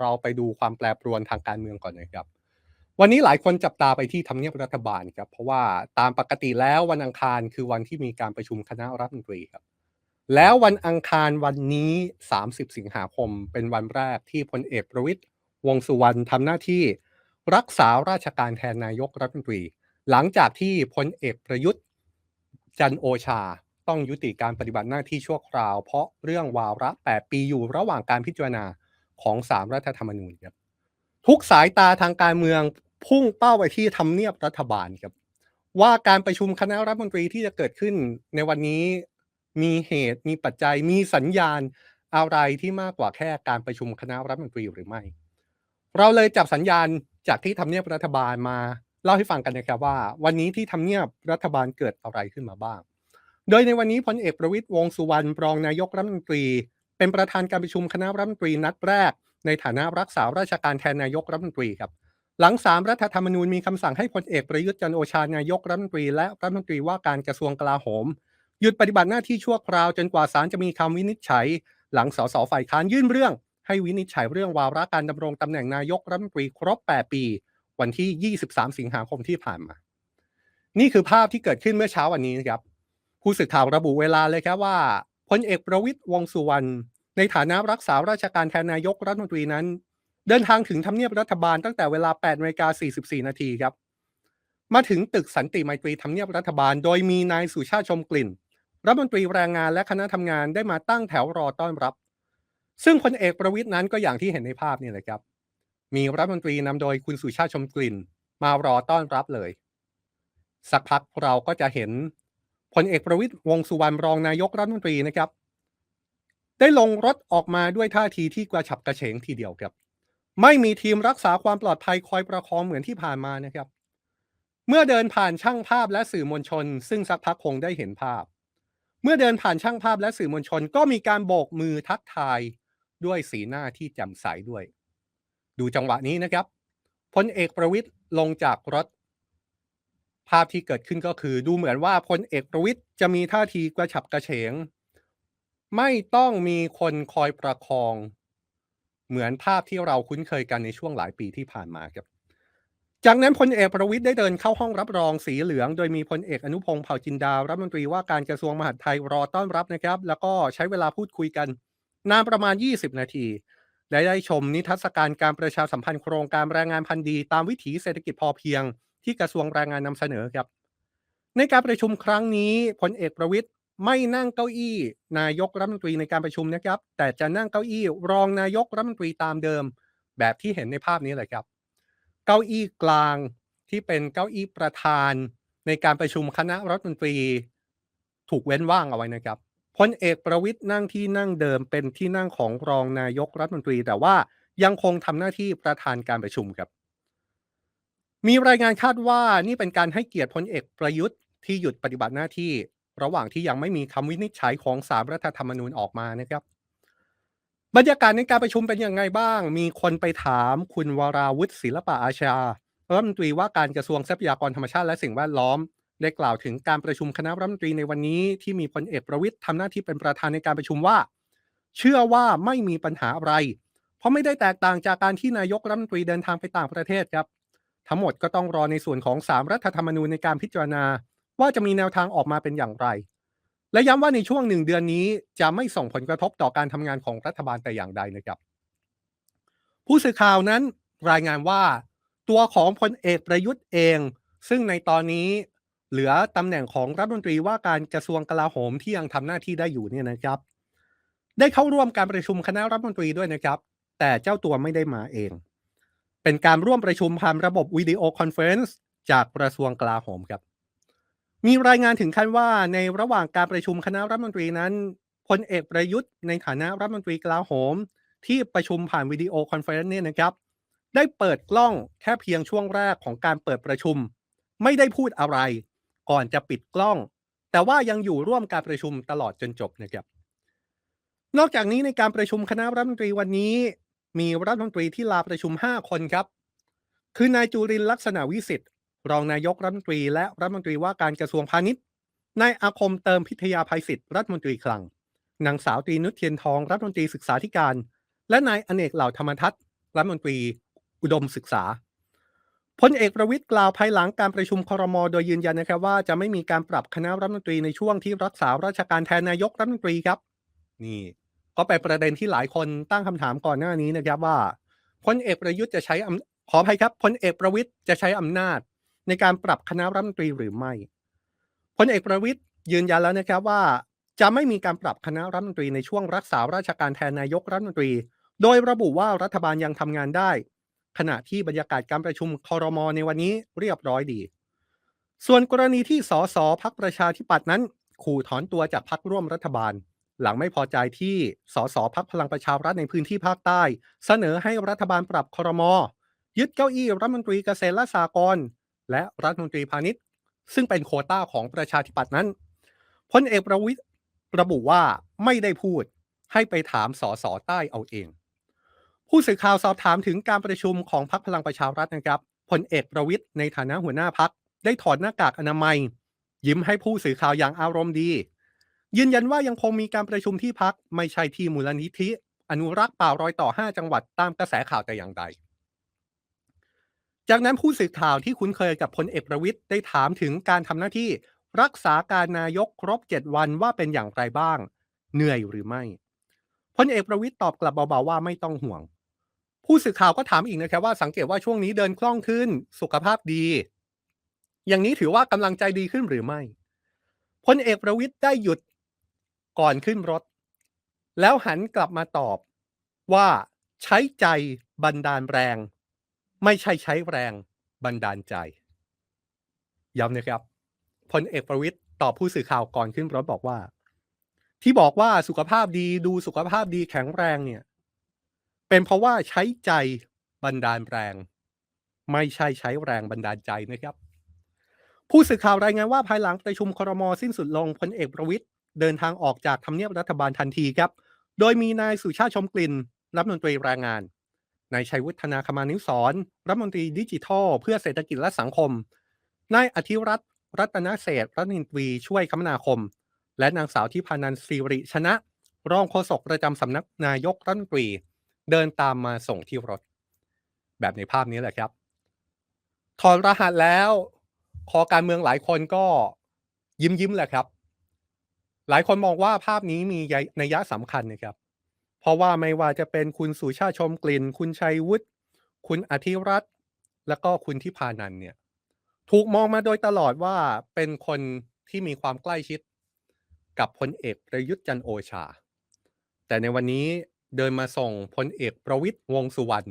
เราไปดูความแปรปรวนทางการเมืองก่อนนะครับ วันนี้หลายคนจับตาไปที่ทำเนียบรัฐบาลครับ เพราะว่าตามปกติแล้ววันอังคารคือวันที่มีการประชุมคณะรัฐมนตรีครับ แล้ววันอังคารวันนี้ 30 สิงหาคม เป็นวันแรกที่พลเอกประวิตยวงสุวรรณทำหน้าที่ รักษาราชการแทนนายกรัฐมนตรี หลังจากที่พลเอกประยุทธ์ จันโอชาต้องยุติการปฏิบัติหน้าที่ชั่วคราว เพราะเรื่องวาระ 8 ปีอยู่ระหว่างการพิจารณา ของสามรัฐธรรมนูญครับทุกสายตาทางการเมืองพุ่งเป้าไปที่ทำเนียบรัฐบาลครับ ว่าการประชุมคณะรัฐมนตรีที่จะเกิดขึ้นในวันนี้มีเหตุมีปัจจัยมีสัญญาณอะไรที่มากกว่าแค่การประชุมคณะรัฐมนตรีหรือไม่ เราเลยจับสัญญาณจากที่ทำเนียบรัฐบาลมาเล่าให้ฟังกันนะครับว่า วันนี้ที่ทำเนียบรัฐบาลเกิดอะไรขึ้นมาบ้าง โดยในวันนี้พลเอกประวิตยวงสุวรรณรองนายกรัฐมนตรี เป็นประธานการประชุมคณะรัฐมนตรีนัดแรก ในฐานะรักษาราชการแทนนายกรัฐมนตรีครับหลังสามรัฐธรรมนูญมีคำสั่งให้พลเอกประยุทธ์จันโอชานายกรัฐมนตรีและรัฐมนตรีว่าการกระทรวงกลาโหม หยุดปฏิบัติหน้าที่ชั่วคราวจนกว่าศาลจะมีคำวินิจฉัย หลังสสฝ่ายค้านยื่นเรื่อง ให้วินิจฉัยเรื่องวาระการดำรงตำแหน่งนายกรัฐมนตรีครบ 8 ปี วันที่ 23 สิงหาคมที่ผ่านมา นี่คือภาพที่เกิดขึ้นเมื่อเช้าวันนี้นะครับผู้สื่อข่าวระบุเวลาเลยครับว่า พลเอกประวิตยวงสุวรรณในฐานะรักษาราชการแทนนายกรัฐมนตรีนั้น เดินทางถึงทำเนียบรัฐบาลตั้งแต่เวลา8นาฬิกา44 นาทีครับ มาถึงตึกสันติไมตรีทำเนียบรัฐบาล โดยมีนายสุชาติชมกลิ่น รัฐมนตรีแรงงานและคณะทำงานได้มาตั้งแถวรอต้อนรับ ซึ่งพลเอกประวิตยนั้นก็อย่างที่เห็นในภาพนี่แหละครับ มีรัฐมนตรีนำโดยคุณสุชาติชมกลิ่น มารอต้อนรับเลย สักพักเราก็จะเห็น พลเอกประวิตยวงสุวรรณรองนายกรัฐมนตรีนะครับ ได้ลงรถออกมาด้วยท่าทีที่กระฉับกระเฉงทีเดียวครับ ไม่มีทีมรักษาความปลอดภัยคอยประคองเหมือนที่ผ่านมานะครับ เมื่อเดินผ่านช่างภาพและสื่อมวลชน ซึ่งสักพักคงได้เห็นภาพ เมื่อเดินผ่านช่างภาพและสื่อมวลชน ก็มีการโบกมือทักทายด้วยสีหน้าที่แจ่มใสด้วย ดูจังหวะนี้นะครับพลเอกประวิตยลงจากรถ ภาพที่เกิดขึ้นก็คือดูเหมือนว่าพลเอกประวิตยจะมีท่าทีกระฉับกระเฉง ไม่ต้องมีคนคอยประคอง เหมือนภาพที่เราคุ้นเคยกันในช่วงหลายปีที่ผ่านมาครับ จากนั้นพลเอกประวิตยได้เดินเข้าห้องรับรองสีเหลือง โดยมีพลเอกอนุพงศ์เผ่าจินดารัฐมนตรีว่าการกระทรวงมหาดไทยรอต้อนรับนะครับ แล้วก็ใช้เวลาพูดคุยกันนานประมาณ 20 นาทีและได้ชมนิทรรศการการประชาสัมพันธ์โครงการแรงงานพันธุ์ดี ตามวิถีเศรษฐกิจพอเพียง ที่กระทรวงแรงงานนำเสนอครับ ในการประชุมครั้งนี้พลเอกประวิตยไม่นั่งเก้าอี้ นายกรัฐมนตรีในการประชุมนะครับ แต่จะนั่งเก้าอี้รองนายกรัฐมนตรีตามเดิม แบบที่เห็นในภาพนี้เลยครับ เก้าอี้กลางที่เป็นเก้าอี้ประธานในการประชุมคณะรัฐมนตรีถูกเว้นว่างเอาไว้นะครับพลเอกประวิตยนั่งที่นั่งเดิมเป็นที่นั่งของรองนายกรัฐมนตรี แต่ว่ายังคงทำหน้าที่ประธานการประชุมครับ มีรายงานคาดว่านี่เป็นการให้เกียรติพลเอกประยุทธ์ที่หยุดปฏิบัติหน้าที่ ระหว่างที่ยังไม่มีคำวินิจฉัยของสามรัฐธรรมนูญออกมานะครับ บรรยากาศในการประชุมเป็นยังไงบ้าง มีคนไปถามคุณวราวุฒิศิลปะอาชารัฐมนตรีว่าการกระทรวงทรัพยากรธรรมชาติและสิ่งแวดล้อม ได้กล่าวถึงการประชุมคณะรัฐมนตรีในวันนี้ที่มีพลเอกประวิตยทำหน้าที่เป็นประธานในการประชุมว่า เชื่อว่าไม่มีปัญหาอะไร เพราะไม่ได้แตกต่างจากการที่นายกรัฐมนตรีเดินทางไปต่างประเทศครับ ทั้งหมดก็ต้องรอในส่วนของสามรัฐธรรมนูญในการพิจารณา ว่าจะมีแนวทางออกมาเป็นอย่างไร และย้ำว่าในช่วงหนึ่งเดือนนี้จะไม่ส่งผลกระทบต่อการทำงานของรัฐบาลแต่อย่างใดนะครับ ผู้สื่อข่าวนั้นรายงานว่า ตัวของพลเอกประยุทธ์เอง ซึ่งในตอนนี้เหลือตำแหน่งของรัฐมนตรีว่าการกระทรวงกลาโหมที่ยังทำหน้าที่ได้อยู่เนี่ยนะครับ ได้เข้าร่วมการประชุมคณะรัฐมนตรีด้วยนะครับ แต่เจ้าตัวไม่ได้มาเอง เป็นการร่วมประชุมผ่านระบบวิดีโอคอนเฟรนซ์จากกระทรวงกลาโหมครับ มีรายงานถึงขั้นว่าในระหว่างการประชุมคณะรัฐมนตรีนั้นพลเอกประยุทธ์ในฐานะรัฐมนตรีกลาโหม ที่ประชุมผ่านวิดีโอคอนเฟรนซ์เนี่ยนะครับ ได้เปิดกล้องแค่เพียงช่วงแรกของการเปิดประชุม ไม่ได้พูดอะไร ก่อนจะปิดกล้อง แต่ว่ายังอยู่ร่วมการประชุมตลอดจนจบนะครับ นอกจากนี้ในการประชุมคณะรัฐมนตรีวันนี้ มีรัฐมนตรีที่ลาประชุม 5 คนครับ คือนายจุรินลักษณะวิสิทธิ์รองนายกรัฐมนตรีและรัฐมนตรีว่าการกระทรวงพาณิชย์นายอาคมเติมพิทยาภัยศิษย์รัฐมนตรีคลังนางสาวตรีนุชเทียนทองรัฐมนตรีศึกษาธิการ และนายอเนกเหล่าธรรมทัศน์รัฐมนตรีอุดมศึกษาพลเอกประวิตยกล่าวภายหลังการประชุมครม โดยยืนยันนะครับว่าจะไม่มีการปรับคณะรัฐมนตรีในช่วงที่รักษาราชการแทนนายกรัฐมนตรีครับ นี่ ก็เป็นประเด็นที่หลายคนตั้งคำถามก่อนหน้านี้นะครับว่าพลเอกประยุทธ์จะใช้ขออภัยครับพลเอกประวิตยจะใช้อำนาจ ในการปรับคณะรัฐมนตรีหรือไม่พลเอกประวิตยยืนยันแล้วนะครับว่า จะไม่มีการปรับคณะรัฐมนตรีในช่วงรักษาราชการแทนนายกรัฐมนตรี โดยระบุว่ารัฐบาลยังทำงานได้ ขณะที่บรรยากาศการประชุมคอรมอในวันนี้เรียบร้อยดี ส่วนกรณีที่สสพักประชาธิปัตย์นั้น ขู่ถอนตัวจากพักร่วมรัฐบาล หลังไม่พอใจที่สสพักพลังประชารัฐในพื้นที่ภาคใต้ เสนอให้รัฐบาลปรับคอรมอยึดเก้าอี้รัฐมนตรีเกษตรและสหกรณ์และรัฐมนตรีพาณิชย์ ซึ่งเป็นโคต้าของประชาธิปัตย์นั้นพลเอกประวิตยระบุว่าไม่ได้พูดให้ไปถามสสใต้เอาเอง ผู้สื่อข่าวสอบถามถึงการประชุมของพรรคพลังประชารัฐนะครับพลเอกประวิตยในฐานะหัวหน้าพักได้ถอดหน้ากากอนามัย ยิ้มให้ผู้สื่อข่าวอย่างอารมณ์ดี ยืนยันว่ายังคงมีการประชุมที่พักไม่ใช่ที่มูลนิธิ อนุรักษ์ป่ารอยต่อ 5 จังหวัดตามกระแสข่าวแต่อย่างใด จากนั้นผู้สื่อข่าวที่คุ้นเคยกับพลเอกประวิตยได้ถามถึงการทำหน้าที่รักษาการนายกครบ 7 วันว่าเป็นอย่างไรบ้าง เหนื่อยหรือไม่พลเอกประวิตยตอบกลับเบาๆว่าไม่ต้องห่วง ผู้สื่อข่าวก็ถามอีกนะครับว่าสังเกตว่าช่วงนี้เดินคล่องขึ้น สุขภาพดี อย่างนี้ถือว่ากำลังใจดีขึ้นหรือไม่พลเอกประวิตยได้หยุด ก่อนขึ้นรถ แล้วหันกลับมาตอบว่าใช้ใจบันดาลแรง ไม่ใช่ใช้แรงบันดาลใจ ย้ำนะครับพลเอกประวิตยตอบผู้สื่อข่าวก่อนขึ้นรถบอกว่า ที่บอกว่าสุขภาพดีดูสุขภาพดีแข็งแรงเนี่ย เป็นเพราะว่าใช้ใจบันดาลแรง ไม่ใช่ใช้แรงบันดาลใจนะครับ ผู้สื่อข่าวรายงานว่าภายหลังประชุมครมสิ้นสุดลงพลเอกประวิตย เดินทางออกจากทำเนียบรัฐบาลทันทีครับ โดยมีนายสุชาติชมกลิ่นรัฐมนตรีแรงงาน นายชัยวุฒนาคมานิสรรัฐมนตรีดิจิทัล เพื่อเศรษฐกิจและสังคม นายอธิรัตน์รัตนเศษรัตนินทรีช่วยคมนาคม และนางสาวทิพานันสิริชนะ รองโฆษกประจำสำนักนายกรัฐมนตรี เดินตามมาส่งที่รถ แบบในภาพนี้แหละครับ ถอดรหัสแล้ว คอการเมืองหลายคนก็ยิ้มยิ้มแหละครับ หลายคนมองว่าภาพนี้มีนัยยะสำคัญนะครับ เพราะว่าไม่ว่าจะเป็นคุณสุชาติชมกลิ่น คุณชัยวุฒิคุณอธิรัตน์แล้วก็คุณทิพานันเนี่ย ถูกมองมาโดยตลอดว่าเป็นคนที่มีความใกล้ชิด กับพลเอกประยุทธ์จันโอชา แต่ในวันนี้เดินมาส่งพลเอกประวิตยวงสุวรรณ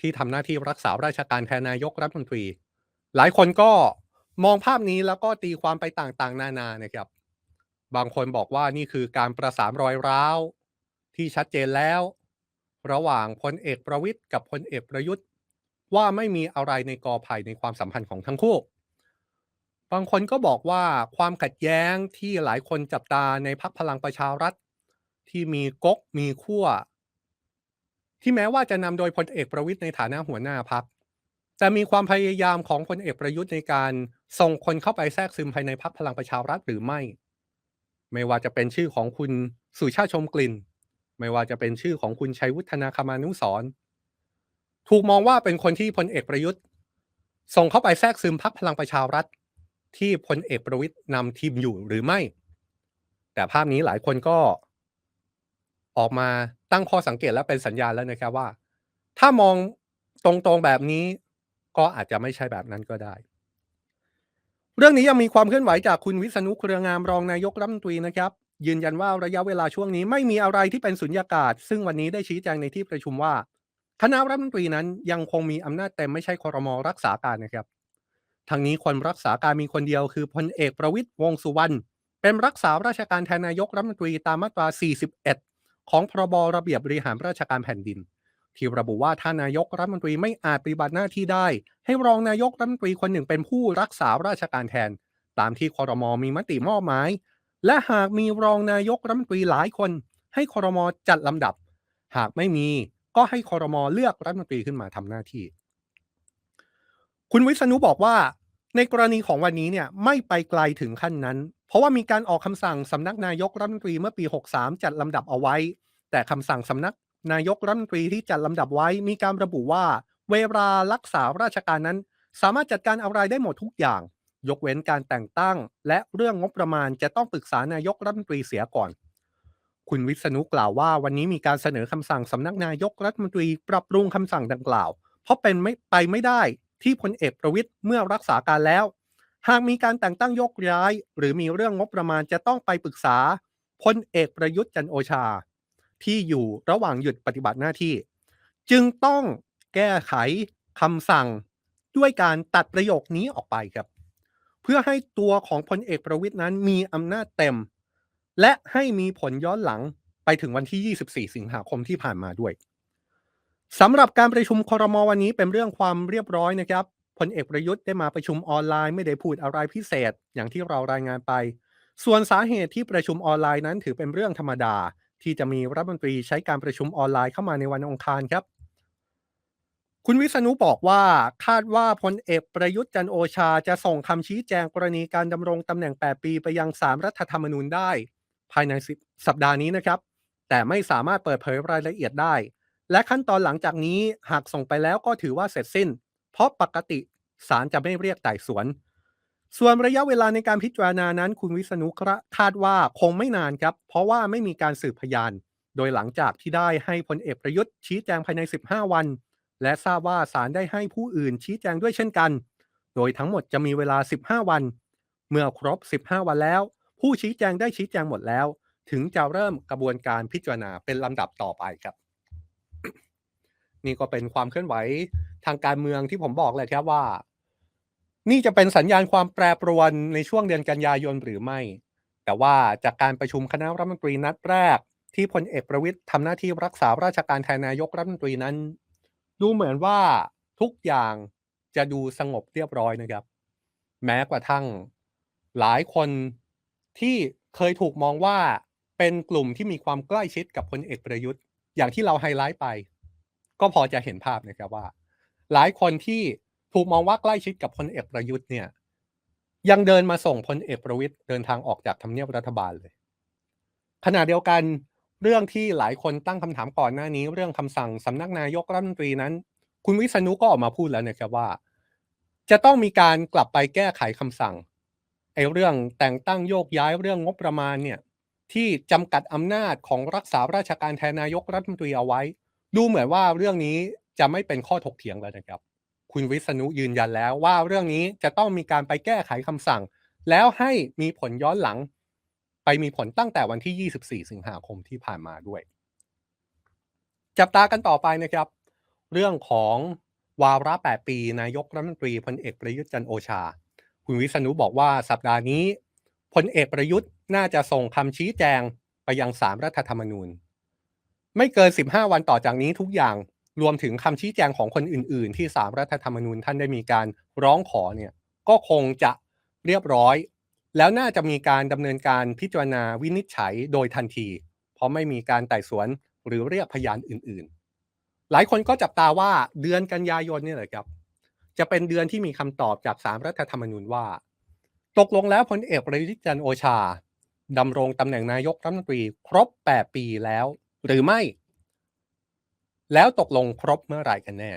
ที่ทำหน้าที่รักษาราชการแทนนายกรัฐมนตรี หลายคนก็มองภาพนี้แล้วก็ตีความไปต่างๆ นานานะครับ บางคนบอกว่านี่คือการประสานรอยร้าว ที่ชัดเจนแล้ว ระหว่างพลเอกประวิตยกับพลเอกประยุทธ์ ว่าไม่มีอะไรในกอไผ่ในความสัมพันธ์ของทั้งคู่ บางคนก็บอกว่าความขัดแย้งที่หลายคนจับตาในพักพลังประชารัฐ ที่มีก๊กมีขั้วที่แม้ว่าจะนำโดยพลเอกประวิทย์ในฐานะหัวหน้าพักแต่มีความพยายามของพลเอกประยุทธ์ในการส่งคนเข้าไปแทรกซึมภายในพักพลังประชารัฐหรือไม่ ไม่ว่าจะเป็นชื่อของคุณสุชาติชมกลิ่น ไม่ว่าจะเป็นชื่อของคุณชัยวุฒนาคมานุสรถูกมองว่าเป็นคนที่พลเอกประยุทธ์ ส่งเข้าไปแทรกซึมพักพลังประชารัฐ ที่พลเอกประวิทย์นำทีมอยู่หรือไม่ แต่ภาพนี้หลายคนก็ ออกมาตั้งข้อสังเกตและเป็นสัญญาณแล้วนะครับว่า ถ้ามองตรงๆแบบนี้ก็อาจจะไม่ใช่แบบนั้นก็ได้ เรื่องนี้ยังมีความเคลื่อนไหวจากคุณวิษณุเครืองามรองนายกรัฐมนตรีนะครับ ยืนยันว่าระยะเวลาช่วงนี้ไม่มีอะไรที่เป็นสุญญากาศ ซึ่งวันนี้ได้ชี้แจงในที่ประชุมว่า คณะรัฐมนตรีนั้นยังคงมีอำนาจเต็มไม่ใช่คอรมอรักษาการนะครับทางนี้คนรักษาการมีคนเดียวคือพลเอกประวิตยวงสุวรรณเป็นรักษาราชการแทนนายกรัฐมนตรีตามมาตรา 41 ของพรบระเบียบบริหารราชการแผ่นดิน ที่ระบุว่าถ้านายกรัฐมนตรีไม่อาจปฏิบัติหน้าที่ได้ ให้รองนายกรัฐมนตรีคนหนึ่งเป็นผู้รักษาราชการแทน ตามที่คอรมอมีมติมอบหมาย และหากมีรองนายกรัฐมนตรีหลายคน ให้คอรมอจัดลำดับ หากไม่มีก็ให้คอรมอเลือกรัฐมนตรีขึ้นมาทำหน้าที่ คุณวิษณุบอกว่า ในกรณีของวันนี้เนี่ยไม่ไปไกลถึงขั้นนั้น เพราะว่ามีการออกคำสั่งสำนักนายกรัฐมนตรีเมื่อปี 63 จัดลำดับเอาไว้ แต่คำสั่งสำนัก นายกรัฐมนตรีที่จัดลำดับไว้มีการระบุว่า เวลารักษาราชการนั้น สามารถจัดการอะไรได้หมดทุกอย่าง ยกเว้นการแต่งตั้ง และเรื่องงบประมาณจะต้องปรึกษานายกรัฐมนตรีเสียก่อน คุณวิษณุกล่าวว่า วันนี้มีการเสนอคำสั่งสำนักนายกรัฐมนตรีปรับปรุงคำสั่งดังกล่าว เพราะเป็นไม่ไปไม่ได้ที่พลเอกประวิทย์เมื่อรักษาการแล้ว หากมีการแต่งตั้งยกย้าย หรือมีเรื่องงบประมาณจะต้องไปปรึกษาพลเอกประยุทธ์จันโอชา ที่อยู่ระหว่างหยุดปฏิบัติหน้าที่ จึงต้องแก้ไขคำสั่งด้วยการตัดประโยคนี้ออกไปครับ เพื่อให้ตัวของพลเอกประวิทย์นั้นมีอำนาจเต็ม และให้มีผลย้อนหลังไปถึงวันที่ 24 สิงหาคมที่ผ่านมาด้วยสำหรับการประชุมครมวันนี้เป็นเรื่องความเรียบร้อยนะครับพลเอกประยุทธ์ได้มาประชุมออนไลน์ไม่ได้พูดอะไรพิเศษ อย่างที่เรารายงานไป ส่วนสาเหตุที่ประชุมออนไลน์นั้นถือเป็นเรื่องธรรมดา ที่จะมีรัฐมนตรีใช้การประชุมออนไลน์เข้ามาในวันอังคารครับ คุณวิษณุบอกว่าคาดว่าพลเอกประยุทธ์จันโอชาจะส่งคำชี้แจงกรณีการดำรงตำแหน่ง 8 ปีไปยังสามรัฐธรรมนูญได้ ภายในสัปดาห์นี้นะครับ แต่ไม่สามารถเปิดเผยรายละเอียดได้ และขั้นตอนหลังจากนี้หากส่งไปแล้วก็ถือว่าเสร็จสิ้น เพราะปกติศาลจะไม่เรียกไต่สวน ส่วนระยะเวลาในการพิจารณานั้น คุณวิษณุคาดว่าคงไม่นานครับ เพราะว่าไม่มีการสืบพยาน โดยหลังจากที่ได้ให้พลเอกประยุทธ์ชี้แจงภายใน 15 วัน และทราบว่าศาลได้ให้ผู้อื่นชี้แจงด้วยเช่นกัน โดยทั้งหมดจะมีเวลา 15 วัน เมื่อครบ 15 วันแล้ว ผู้ชี้แจงได้ชี้แจงหมดแล้ว ถึงจะเริ่มกระบวนการพิจารณาเป็นลำดับต่อไปครับ นี่ก็เป็นความเคลื่อนไหวทางการเมืองที่ผมบอกเลยครับว่า นี่จะเป็นสัญญาณความแปรปรวนในช่วงเดือนกันยายนหรือไม่ แต่ว่าจากการประชุมคณะรัฐมนตรีนัดแรก ที่พลเอกประวิทย์ทำหน้าที่รักษาราชการแทนนายกรัฐมนตรีนั้น ดูเหมือนว่าทุกอย่างจะดูสงบเรียบร้อยนะครับ แม้กระทั่งหลายคนที่เคยถูกมองว่าเป็นกลุ่มที่มีความใกล้ชิดกับพลเอกประยุทธ์ อย่างที่เราไฮไลท์ไป ก็พอจะเห็นภาพนะครับว่า หลายคนที่ ถูกมองว่าใกล้ชิดกับพลเอกประยุทธ์เนี่ย ยังเดินมาส่งพลเอกประวิทย์เดินทางออกจากทำเนียบรัฐบาลเลย ขณะเดียวกันเรื่องที่หลายคนตั้งคำถามก่อนหน้านี้ เรื่องคำสั่งสำนักนายกรัฐมนตรีนั้น คุณวิษณุก็ออกมาพูดแล้วนะครับว่า จะต้องมีการกลับไปแก้ไขคำสั่งไอ้เรื่องแต่งตั้งโยกย้ายเรื่องงบประมาณเนี่ยที่จำกัดอำนาจของรักษาราชการแทนนายกรัฐมนตรีเอาไว้ ดูเหมือนว่าเรื่องนี้จะไม่เป็นข้อถกเถียงแล้วนะครับ คุณวิษณุยืนยันแล้วว่าเรื่องนี้จะต้องมีการไปแก้ไขคำสั่ง แล้วให้มีผลย้อนหลัง ไปมีผลตั้งแต่วันที่ 24 สิงหาคมที่ผ่านมาด้วย จับตากันต่อไปนะครับ เรื่องของวาระ8ปีนายกรัฐมนตรีพลเอกประยุทธ์จันโอชา คุณวิษณุบอกว่าสัปดาห์นี้พลเอกประยุทธ์น่าจะส่งคำชี้แจงไปยังสามรัฐธรรมนูญ ไม่เกิน 15 วันต่อจากนี้ทุกอย่าง รวมถึงคำชี้แจงของคนอื่น ๆ ที่สามรัฐธรรมนูญท่านได้มีการร้องขอเนี่ยก็คงจะเรียบร้อย แล้วน่าจะมีการดำเนินการพิจารณาวินิจฉัยโดยทันที เพราะไม่มีการไต่สวนหรือเรียกพยานอื่น ๆ หลายคนก็จับตาว่าเดือนกันยายนนี่แหละครับ จะเป็นเดือนที่มีคำตอบจากสามรัฐธรรมนูญว่า ตกลงแล้วพลเอกประยุทธ์จันโอชาดำรงตำแหน่งนายกรัฐมนตรีครบ 8 ปีแล้ว หรือไม่ แล้วตกลงครบเมื่อไหร่กันแน่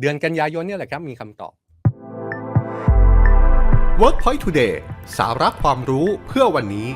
เดือนกันยายนเนี่ยแหละครับมีคำตอบ WorkPoint Today สาระความรู้เพื่อวันนี้